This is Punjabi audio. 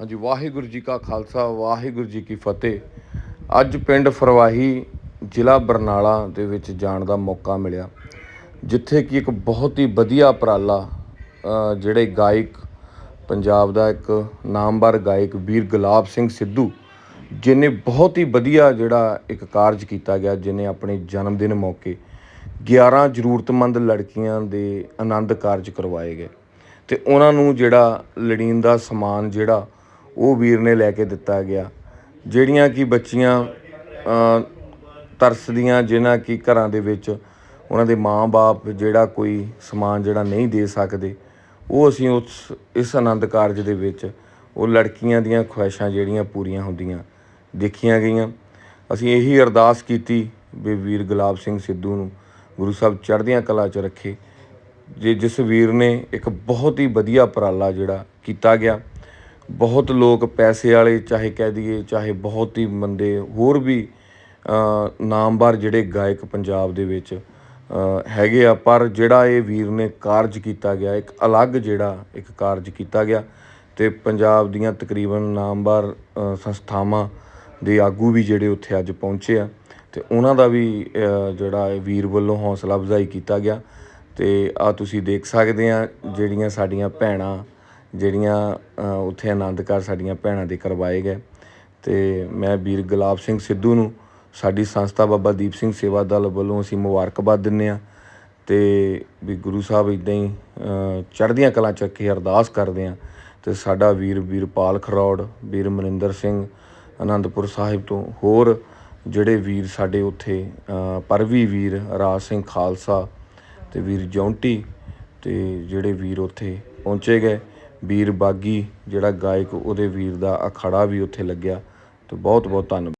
ਹਾਂਜੀ, ਵਾਹਿਗੁਰੂ ਜੀ ਕਾ ਖਾਲਸਾ, ਵਾਹਿਗੁਰੂ ਜੀ ਕੀ ਫਤਿਹ। ਅੱਜ ਪਿੰਡ ਫਰਵਾਹੀ ਜ਼ਿਲ੍ਹਾ ਬਰਨਾਲਾ ਦੇ ਵਿੱਚ ਜਾਣ ਦਾ ਮੌਕਾ ਮਿਲਿਆ, ਜਿੱਥੇ ਕਿ ਇੱਕ ਬਹੁਤ ਹੀ ਵਧੀਆ ਉਪਰਾਲਾ ਜਿਹੜੇ ਗਾਇਕ, ਪੰਜਾਬ ਦਾ ਇੱਕ ਨਾਮਵਰ ਗਾਇਕ ਵੀਰ ਗੁਲਾਬ ਸਿੰਘ ਸਿੱਧੂ, ਜਿਨੇ ਬਹੁਤ ਹੀ ਵਧੀਆ ਜਿਹੜਾ ਇੱਕ ਕਾਰਜ ਕੀਤਾ ਗਿਆ, ਜਿਨੇ ਆਪਣੇ ਜਨਮ ਦਿਨ ਮੌਕੇ 11 ਜ਼ਰੂਰਤਮੰਦ ਲੜਕੀਆਂ ਦੇ ਆਨੰਦ ਕਾਰਜ ਕਰਵਾਏ ਗਏ। ਤੇ ਉਹਨਾਂ ਨੂੰ ਜਿਹੜਾ ਲੜੀਨ ਦਾ ਸਮਾਨ ਜਿਹੜਾ ਉਹ ਵੀਰ ਨੇ ਲੈ ਕੇ ਦਿੱਤਾ ਗਿਆ। ਜਿਹੜੀਆਂ ਕਿ ਬੱਚੀਆਂ ਤਰਸਦੀਆਂ, ਜਿਨ੍ਹਾਂ ਕਿ ਘਰਾਂ ਦੇ ਵਿੱਚ ਉਹਨਾਂ ਦੇ ਮਾਂ-ਬਾਪ ਜਿਹੜਾ ਕੋਈ ਸਮਾਨ ਜਿਹੜਾ ਨਹੀਂ ਦੇ ਸਕਦੇ, ਉਹ ਅਸੀਂ ਉਸ, ਇਸ ਆਨੰਦ ਕਾਰਜ ਦੇ ਵਿੱਚ ਉਹ ਲੜਕੀਆਂ ਦੀਆਂ ਖੁਆਇਸ਼ਾਂ ਜਿਹੜੀਆਂ ਪੂਰੀਆਂ ਹੁੰਦੀਆਂ ਦੇਖੀਆਂ ਗਈਆਂ। ਅਸੀਂ ਇਹੀ ਅਰਦਾਸ ਕੀਤੀ ਵੀ ਵੀਰ ਗੁਲਾਬ ਸਿੰਘ ਸਿੱਧੂ ਨੂੰ ਗੁਰੂ ਸਾਹਿਬ ਚੜ੍ਹਦੀਆਂ ਕਲਾ 'ਚ ਰੱਖੇ। ਜੇ ਜਿਸ ਵੀਰ ਨੇ ਇੱਕ ਬਹੁਤ ਹੀ ਵਧੀਆ ਉਪਰਾਲਾ ਜਿਹੜਾ ਕੀਤਾ ਗਿਆ ਬਹੁਤ ਲੋਕ ਪੈਸੇ ਵਾਲੇ ਚਾਹੇ ਕਹਿ ਦਈਏ ਚਾਹੇ ਬਹੁਤ ਹੀ ਮੰਦੇ ਹੋਰ ਵੀ ਅ, ਨਾਮਵਰ ਜਿਹੜੇ ਗਾਇਕ ਪੰਜਾਬ ਦੇ ਵਿੱਚ ਹੈਗੇ ਆ। ਪਰ ਜਿਹੜਾ ਇਹ ਵੀਰ ਨੇ ਕਾਰਜ ਕੀਤਾ ਗਿਆ ਇੱਕ ਅਲੱਗ ਜਿਹੜਾ ਇੱਕ ਕਾਰਜ ਕੀਤਾ ਗਿਆ ਤੇ ਪੰਜਾਬ ਦੀਆਂ ਤਕਰੀਬਨ ਨਾਮਵਰ ਸੰਸਥਾਵਾਂ ਦੇ ਆਗੂ ਵੀ ਜਿਹੜੇ ਉੱਥੇ ਅੱਜ ਪਹੁੰਚੇ ਆ ਤੇ ਉਹਨਾਂ ਦਾ ਵੀ ਜਿਹੜਾ ਵੀਰ ਵੱਲੋਂ ਹੌਸਲਾ ਅਫਜ਼ਾਈ ਕੀਤਾ ਗਿਆ ਤੇ ਆ ਤੁਸੀਂ ਦੇਖ ਸਕਦੇ ਆ ਜਿਹੜੀਆਂ ਸਾਡੀਆਂ ਭੈਣਾਂ ਜਿਹੜੀਆਂ ਉੱਥੇ ਆਨੰਦ ਕਾਰਜ ਸਾਡੀਆਂ ਭੈਣਾਂ ਦੇ ਕਰਵਾਏ ਗਏ। ਅਤੇ ਮੈਂ ਵੀਰ ਗੁਲਾਬ ਸਿੰਘ ਸਿੱਧੂ ਨੂੰ, ਸਾਡੀ ਸੰਸਥਾ ਬਾਬਾ ਦੀਪ ਸਿੰਘ ਸੇਵਾ ਦਲ ਵੱਲੋਂ ਅਸੀਂ ਮੁਬਾਰਕਬਾਦ ਦਿੰਦੇ ਹਾਂ। ਅਤੇ ਵੀ ਗੁਰੂ ਸਾਹਿਬ ਇਦਾਂ ਹੀ ਚੜ੍ਹਦੀਆਂ ਕਲਾਂ ਚੱਕ ਕੇ ਅਰਦਾਸ ਕਰਦੇ ਹਾਂ। ਤੇ ਸਾਡਾ ਵੀਰ ਵੀਰਪਾਲ ਖਰੌੜ, ਵੀਰ ਮਨਿੰਦਰ ਸਿੰਘ ਆਨੰਦਪੁਰ ਸਾਹਿਬ ਤੋਂ ਹੋਰ ਜਿਹੜੇ ਵੀਰ ਸਾਡੇ ਉੱਥੇ ਪਰਵੀ ਵੀਰ, ਰਾਜ ਸਿੰਘ ਖਾਲਸਾ ਤੇ ਵੀਰ ਜੌਂਟੀ ਤੇ ਜਿਹੜੇ ਵੀਰ ਉੱਥੇ ਪਹੁੰਚੇ ਗਏ। ਵੀਰ ਬਾਗੀ, ਜਿਹੜਾ ਗਾਇਕ, ਉਹਦੇ ਵੀਰ ਦਾ ਅਖਾੜਾ ਵੀ ਉੱਥੇ ਲੱਗਿਆ। ਅਤੇ ਬਹੁਤ ਬਹੁਤ ਧੰਨਵਾਦ।